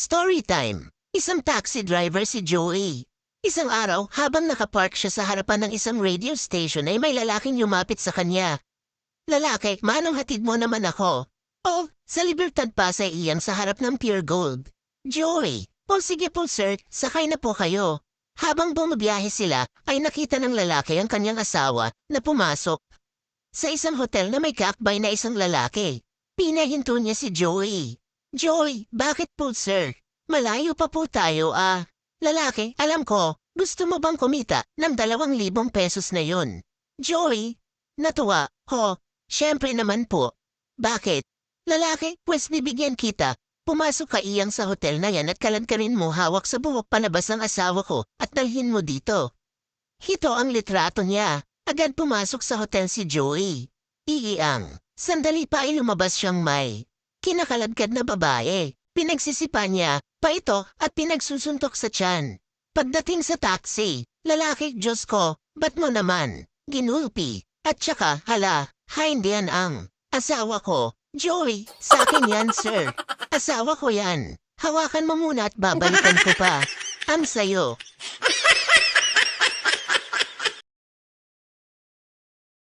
Story time. Isang taxi driver si Joey. Isang araw, habang nakapark siya sa harapan ng isang radio station ay may lalaking lumapit sa kanya. Lalaki, manong hatid mo naman ako. Oh, sa Libertad pa sa iyan sa harap ng Pure Gold. Joey, po sige po sir, sakay na po kayo. Habang bumabiyahe sila, ay nakita ng lalaki ang kanyang asawa na pumasok sa isang hotel na may kaakbay na isang lalaki. Pinahinto niya si Joey. Joey, bakit po sir? Malayo pa po tayo ah. Lalaki, alam ko, gusto mo bang kumita ng dalawang libong pesos na yun? Joey, natuwa, ho, syempre naman po. Bakit? Lalaki, pues bibigyan kita. Pumasok ka iyang sa hotel na yan at kalankarin mo hawak sa buhok palabas ng asawa ko at dalhin mo dito. Hito ang litrato niya. Agad pumasok sa hotel si Joey. Iiyang. Sandali pa ay lumabas siyang may. Kinakaladkad na babae. Pinagsisipa niya, pa ito at pinagsusuntok sa tiyan. Pagdating sa taxi, lalaki, Diyos ko, ba't mo naman? Ginulpi. At saka, hala, ha hindi yan ang asawa ko. Joey, sa akin yan, sir. Asawa ko yan. Hawakan mo muna at babalikan ko pa. Am sayo.